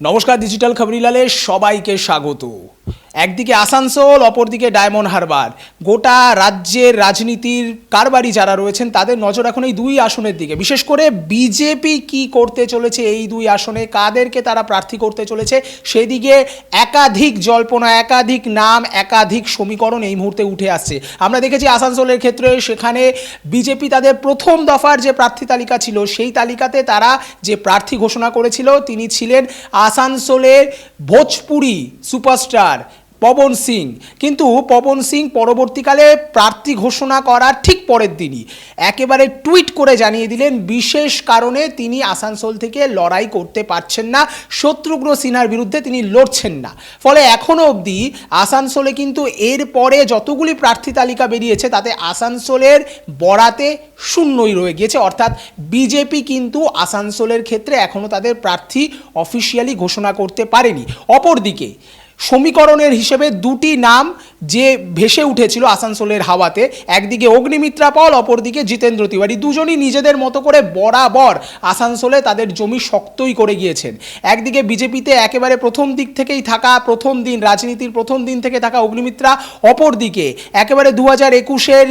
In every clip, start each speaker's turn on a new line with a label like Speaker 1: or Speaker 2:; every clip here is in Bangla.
Speaker 1: নমস্কার ডিজিটাল খবরিলালে সবাইকে স্বাগত। একদিকে আসানসোল, অপরদিকে ডায়মন্ড হারবার। গোটা রাজ্যের রাজনীতির কারবারি যারা রয়েছেন, তাদের নজর এখন এই দুই আসনের দিকে। বিশেষ করে বিজেপি কি করতে চলেছে এই দুই আসনে? কাদেরকে তারা প্রার্থী করতে চলেছে? সেদিকে একাধিক জল্পনা, একাধিক নাম, একাধিক সমীকরণ এই মুহূর্তে উঠে আসছে। আমরা দেখেছি আসানসোলের ক্ষেত্রে সেখানে বিজেপি তাদের প্রথম দফার যে প্রার্থী তালিকা ছিল, সেই তালিকাতে তারা যে প্রার্থী ঘোষণা করেছিল, তিনি ছিলেন আসানসোলের ভোজপুরি সুপারস্টার পবন সিং। কিন্তু পবন সিং পরবর্তীকালে প্রার্থী ঘোষণা করার ঠিক পরের দিনই একেবারে টুইট করে জানিয়ে দিলেন, বিশেষ কারণে তিনি আসানসোল থেকে লড়াই করতে পারছেন না, শত্রুঘ্ন সিনহার বিরুদ্ধে তিনি লড়ছেন না। ফলে এখনও অবধি আসানসোলে কিন্তু এর পরে যতগুলি প্রার্থী তালিকা বেরিয়েছে, তাতে আসানসোলের বরাতে শূন্যই রয়ে গিয়েছে। অর্থাৎ বিজেপি কিন্তু আসানসোলের ক্ষেত্রে এখনও তাদের প্রার্থী অফিসিয়ালি ঘোষণা করতে পারেনি। অপরদিকে সমীকরণের হিসেবে দুটি নাম যে ভেসে উঠেছিল আসানসোলের হাওয়াতে, একদিকে অগ্নিমিত্রা পল, অপরদিকে জিতেন্দ্র তিওয়ারি। দুজনই নিজেদের মতো করে বরাবর আসানসোলে তাদের জমি শক্তই করে গিয়েছেন। একদিকে বিজেপিতে একেবারে প্রথম দিক থেকেই থাকা প্রথম দিন, রাজনীতির প্রথম দিন থেকে থাকা অগ্নিমিত্রা, অপরদিকে একেবারে দু হাজার একুশের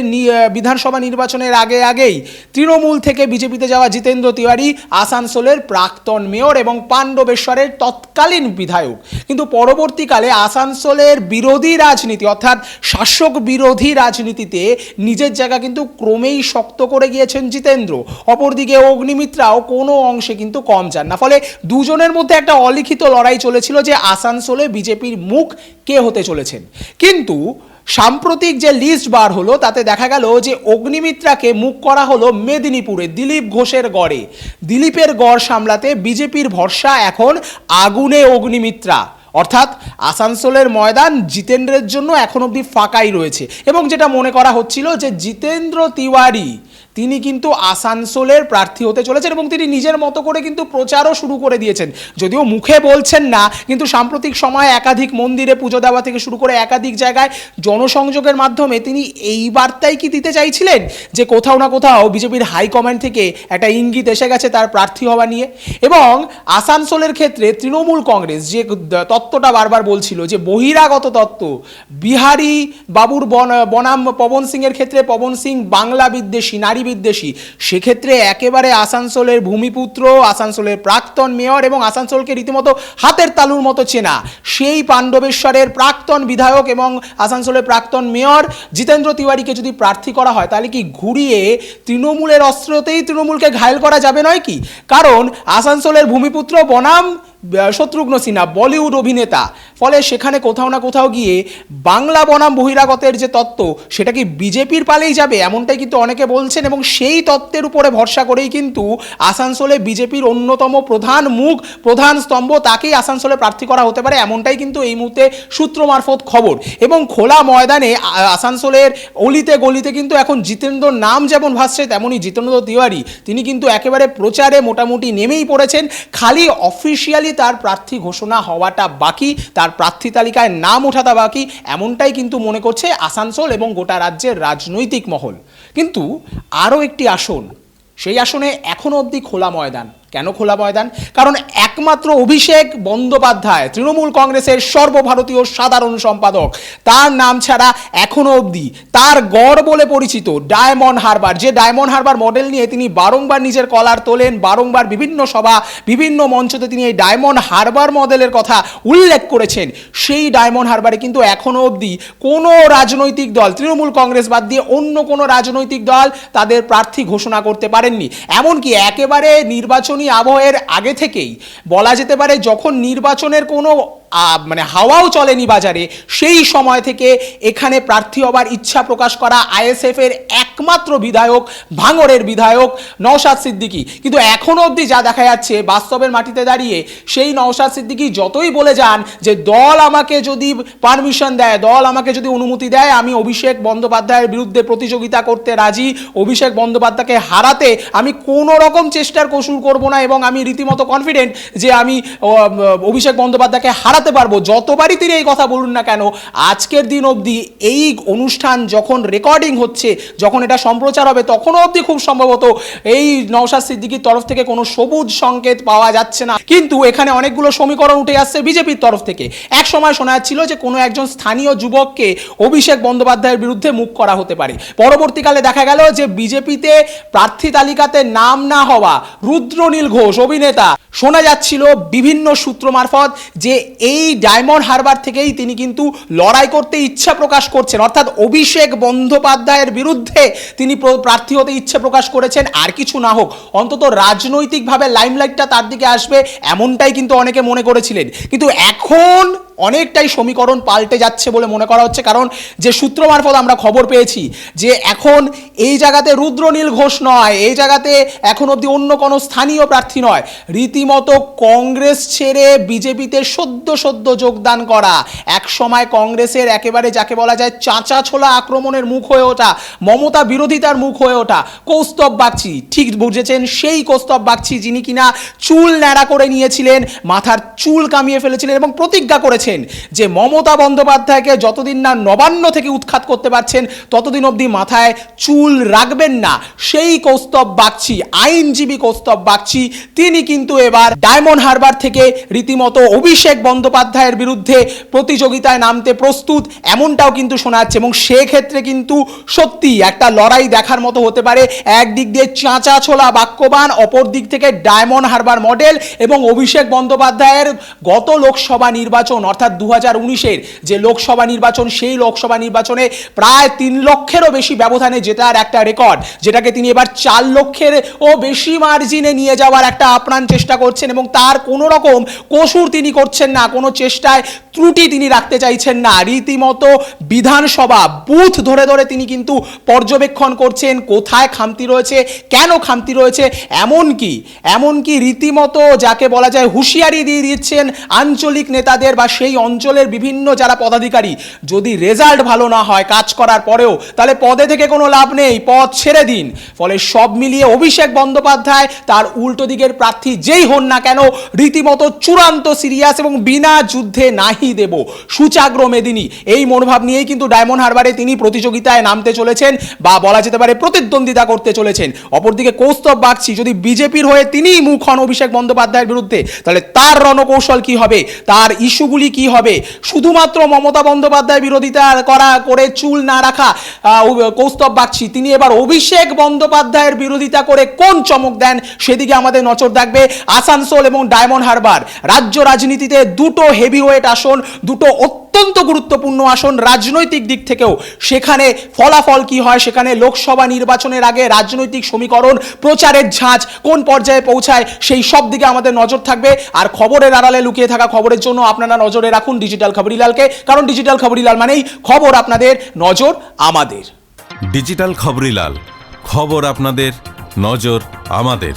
Speaker 1: বিধানসভা নির্বাচনের আগে আগেই তৃণমূল থেকে বিজেপিতে যাওয়া জিতেন্দ্র তিওয়ারি আসানসোলের প্রাক্তন মেয়র এবং পাণ্ডবেশ্বরের তৎকালীন বিধায়ক। কিন্তু পরবর্তীকালে আসানসোলের বিরোধী রাজনীতি অর্থাৎ শাসক বিরোধী রাজনীতিতে নিজের জায়গা কিন্তু ক্রমেই শক্ত করে গিয়েছেন জিতেন্দ্র। অপরদিকে অগ্নিমিত্রাও কোনো অংশে কিন্তু কম যান না। ফলে দুজনের মধ্যে একটা অলিখিত লড়াই চলেছিল যে আসানসোলে বিজেপির মুখ কে হতে চলেছেন। কিন্তু সাম্প্রতিক যে লিস্ট বার হলো, তাতে দেখা গেল যে অগ্নিমিত্রাকে মুখ করা হলো মেদিনীপুরে দিলীপ ঘোষের গড়ে। দিলীপের গড় সামলাতে বিজেপির ভরসা এখন আগুনে অগ্নিমিত্রা। অর্থাৎ আসানসোলের ময়দান জিতেন্দ্রের জন্য এখন অবধি ফাঁকাই রয়েছে। এবং যেটা মনে করা হচ্ছিল যে জিতেন্দ্র তিওয়ারি তিনি কিন্তু আসানসোলের প্রার্থী হতে চলেছেন এবং তিনি নিজের মতো করে কিন্তু প্রচারও শুরু করে দিয়েছেন। যদিও মুখে বলছেন না, কিন্তু সাম্প্রতিক সময়ে একাধিক মন্দিরে পুজো দেওয়া থেকে শুরু করে একাধিক জায়গায় জনসংযোগের মাধ্যমে তিনি এই বার্তাই কি দিতে চাইছিলেন? যে কোথাও না কোথাও বিজেপির হাইকমান্ড থেকে একটা ইঙ্গিত এসে গেছে তার প্রার্থী হওয়া নিয়ে। এবং আসানসোলের ক্ষেত্রে তৃণমূল কংগ্রেস যে তত্ত্বটা বারবার বলছিল যে বহিরাগত তত্ত্ব, বিহারি বাবুর বন, বনাম পবন সিংয়ের ক্ষেত্রে পবন সিং বাংলা বিদ্বেষী, নারী বিদ্বেষী। সেক্ষেত্রে একেবারে আসানসোলের ভূমিপুত্র, আসানসোলের প্রাক্তন মেয়র এবং আসানসোলকে রীতিমতো হাতের তালুর মতো চেনা। সেই পাণ্ডবেশ্বরের প্রাক্তন বিধায়ক এবং আসানসোলের প্রাক্তন মেয়র জিতেন্দ্র তিওয়ারিকে যদি প্রার্থী করা হয়, তাহলে কি ঘুরিয়ে তৃণমূলের অস্ত্রতেই তৃণমূলকে ঘায়েল করা যাবে নয় কি? কারণ আসানসোলের ভূমিপুত্র বনাম শত্রুঘ্ন সিনহা, বলিউড অভিনেতা। ফলে সেখানে কোথাও না কোথাও গিয়ে বাংলা বনাম বহিরাগতের যে তত্ত্ব, সেটা কি বিজেপির পালেই যাবে? এমনটাই কিন্তু অনেকে বলছেন এবং সেই তত্ত্বের উপরে ভরসা করেই কিন্তু আসানসোলে বিজেপির অন্যতম প্রধান মুখ, প্রধান স্তম্ভ তাকেই আসানসোলে প্রার্থী করা হতে পারে, এমনটাই কিন্তু এই মুহূর্তে সূত্র মারফত খবর। এবং খোলা ময়দানে আসানসোলের অলিতে গলিতে কিন্তু এখন জিতেন্দ্র নাম যেমন ভাসছে তেমনই জিতেন্দ্র তিওয়ারি। তিনি কিন্তু একেবারে প্রচারে মোটামুটি নেমেই পড়েছেন। খালি অফিসিয়ালি তার প্রার্থী ঘোষণা হওয়াটা বাকি, তার প্রার্থী তালিকায় নাম ওঠাটা বাকি, এমনটাই কিন্তু মনে করছে আসানসোল এবং গোটা রাজ্যের রাজনৈতিক মহল। কিন্তু আরও একটি আসন, সেই আসনে এখনও অবধি খোলা ময়দান। কেন খোলা ময়দান? কারণ একমাত্র অভিষেক বন্দ্যোপাধ্যায়, তৃণমূল কংগ্রেসের সর্বভারতীয় সাধারণ সম্পাদক, তার নাম ছাড়া এখনও অবধি, তার গড় বলে পরিচিত ডায়মন্ড হারবার, যে ডায়মন্ড হারবার মডেল নিয়ে তিনি বারংবার নিজের কলার তোলেন, বারংবার বিভিন্ন সভা, বিভিন্ন মঞ্চতে তিনি এই ডায়মন্ড হারবার মডেলের কথা উল্লেখ করেছেন, সেই ডায়মন্ড হারবারে কিন্তু এখনও অবধি কোনো রাজনৈতিক দল, তৃণমূল কংগ্রেস বাদ দিয়ে অন্য কোনো রাজনৈতিক দল তাদের প্রার্থী ঘোষণা করতে পারেননি। এমনকি একেবারে নির্বাচনী আবহের আগে থেকেই বলা যেতে পারে যখন নির্বাচনের কোনো মানে হাওয়াও চলেনি বাজারে, সেই সময় থেকে এখানে প্রার্থী হবার ইচ্ছা প্রকাশ করা আইএসএফ এর একমাত্র বিধায়ক, ভাঙড়ের বিধায়ক নওশাদ সিদ্দিকী। কিন্তু এখনও অবধি যা দেখা যাচ্ছে, বাস্তবের মাটিতে দাঁড়িয়ে সেই নওশাদ সিদ্দিকী যতই বলে যান যে, দল আমাকে যদি পারমিশন দেয়, দল আমাকে যদি অনুমতি দেয়, আমি অভিষেক বন্দ্যোপাধ্যায়ের বিরুদ্ধে প্রতিযোগিতা করতে রাজি, অভিষেক বন্দ্যোপাধ্যায়কে হারাতে আমি কোনো রকম চেষ্টার কসুর করব না এবং আমি রীতিমতো কনফিডেন্ট যে আমি অভিষেক বন্দ্যোপাধ্যায়কে হারাতে পারব। যতবারই তিনি এই কথা বলুন না কেন, আজকের দিন অবধি এই অনুষ্ঠান যখন রেকর্ডিং হচ্ছে, যখন এটা সম্প্রচার হবে, তখনও অবধি খুব সম্ভবত এই নওশাদ সিদ্দিকির তরফ থেকে কোনো সবুজ সংকেত পাওয়া যাচ্ছে না। কিন্তু এখানে অনেকগুলো সমীকরণ উঠে আসছে বিজেপির তরফ থেকে। এক সময় শোনা যাচ্ছিল যে কোনো একজন স্থানীয় যুবককে অভিষেক বন্দ্যোপাধ্যায়ের বিরুদ্ধে মুখ করা হতে পারে। পরবর্তীকালে দেখা গেল যে বিজেপিতে প্রার্থী তালিকাতে নাম না হওয়া রুদ্রনীল ঘোষ, অভিনেতা। শোনা যাচ্ছিল বিভিন্ন সূত্র মারফত যে এই ডায়মন্ড হারবার থেকেই তিনি কিন্তু লড়াই করতে ইচ্ছা প্রকাশ করছেন। অর্থাৎ অভিষেক বন্দ্যোপাধ্যায়ের বিরুদ্ধে তিনি প্র- প্রার্থী হতে ইচ্ছা প্রকাশ করেছেন। আর কিছু না হোক, অন্তত রাজনৈতিকভাবে লাইমলাইটটা তার দিকে আসবে, এমনটাই কিন্তু অনেকে মনে করেছিলেন। কিন্তু এখন অনেকটাই সমীকরণ পাল্টে যাচ্ছে বলে মনে করা হচ্ছে। কারণ যে সূত্র মারফত আমরা খবর পেয়েছি যে এখন এই জায়গাতে রুদ্রনীল ঘোষ নয়, এই জায়গাতে এখন অবধি অন্য কোনো স্থানীয় প্রার্থী নয়। রীতিমতো কংগ্রেস ছেড়ে বিজেপিতে সদ্য সদ্য যোগদান করা। এক সময় কংগ্রেসের একেবারে যাকে বলা যায় চাঁচা ছোলা আক্রমণের মুখ হয়ে ওঠা, মমতা বিরোধিতার মুখ হয়ে ওঠা কৌস্তব বাগচি। ঠিক বুঝেছেন সেই কৌস্তব বাগচি যিনি কিনা চুল ন্যাড়া করে নিয়েছিলেন, মাথার চুল কামিয়ে ফেলেছিলেন এবং প্রতিজ্ঞা করেছেন যে মমতা বন্দ্যোপাধ্যায়কে যতদিন না নবান্ন থেকে উৎখাত করতে পারছেন, ততদিন অবধি মাথায় চুল রাখবেন না। সেই কৌস্তব বাগচি, আইনজীবী কৌস্তব বাগচি। তিনি কিন্তু এবার ডায়মন্ড হারবার থেকে রীতিমতো অভিষেক বন্দ্যোপাধ্যায়ের বিরুদ্ধে প্রতিযোগিতায় নামতে প্রস্তুত, এমনটাও কিন্তু শোনা যাচ্ছে। এবং সেক্ষেত্রে কিন্তু সত্যি একটা লড়াই দেখার মতো হতে পারে। একদিক দিয়ে চাঁচা ছোলা বাক্যবান অপর দিক থেকে ডায়মন্ড হারবার মডেল এবং অভিষেক বন্দ্যোপাধ্যায়ের গত লোকসভা নির্বাচন, অর্থাৎ দু হাজার উনিশের যে লোকসভা নির্বাচন, সেই লোকসভা নির্বাচনে প্রায় তিন লক্ষেরও বেশি ব্যবধানে জেতার একটা রেকর্ড, যেটাকে তিনি এবার চার লক্ষের ও বেশি মার্জিনে নিয়ে যাওয়ার একটা আপ্রাণ চেষ্টা করছেন এবং তার কোনো রকম কসুর তিনি করছেন না। কোনো চেষ্টায় ত্রুটি তিনি রাখতে চাইছেন না। রীতিমতো বিধানসভা বুথ ধরে ধরে তিনি কিন্তু পর্যবেক্ষণ করছেন, কোথায় খামতি রয়েছে, কেন খামতি রয়েছে এমন কি এমন কি রীতিমতো যাকে বলা যায় হুঁশিয়ারি দিয়ে দিচ্ছেন আঞ্চলিক নেতাদের বা সেই অঞ্চলের বিভিন্ন যারা পদাধিকারী। যদি রেজাল্ট ভালো না হয় কাজ করার পরেও, তাহলে পদে থেকে কোনো লাভ নেই, পদ ছেড়ে দিন। ফলে সব মিলিয়ে অভিষেক বন্দ্যোপাধ্যায় তার উল্টো দিকের প্রার্থী যেই হন না কেন, রীতিমতো চূড়ান্ত সিরিয়াস এবং বিনা যুদ্ধে নাহি দেব। সুচাগ্র মেদিনী, এই মনোভাব নিয়েই কিন্তু ডায়মন্ড হারবারে তিনি প্রতিযোগিতায় নামতে চলেছেন বা বলা যেতে পারে প্রতিদ্বন্দ্বিতা করতে চলেছেন। অপরদিকে কৌস্তব বাগচি, যদি বিজেপির হয়ে তিনিই মুখ হন অভিষেক বন্দ্যোপাধ্যায়ের বিরুদ্ধে, তাহলে তার রণকৌশল কি হবে? তার ইস্যুগুলি কি হবে? শুধুমাত্র মমতা বন্দ্যোপাধ্যায় বিরোধিতা করা, করে চুল না রাখা কৌস্তব বাগচি, তিনি এবার অভিষেক বন্দ্যোপাধ্যায়ের বিরোধিতা করে কোন চমক দেন? সেদিকে আমাদের নজর থাকবে আসানসোল এবং ডায়মন্ড হারবার। রাজ্য রাজনীতিতে দুটো হেভিওয়েট আসন, দুটো অত্যন্ত গুরুত্বপূর্ণ আসন রাজনৈতিক দিক থেকেও। সেখানে ফলাফল কি হয়? সেখানে লোকসভা নির্বাচনের আগে রাজনৈতিক সমীকরণ, প্রচারের ঝাঁজ কোন পর্যায়ে পৌঁছায় সেই সব দিকে আমাদের নজর থাকবে। আর খবরের আড়ালে লুকিয়ে থাকা খবরের জন্য আপনারা নজরে রাখুন ডিজিটাল খবরিলালকে কারণ ডিজিটাল খবরিলাল মানেই খবর আপনাদের নজর আমাদের।
Speaker 2: ডিজিটাল খবরিলাল খবর আপনাদের নজর আমাদের।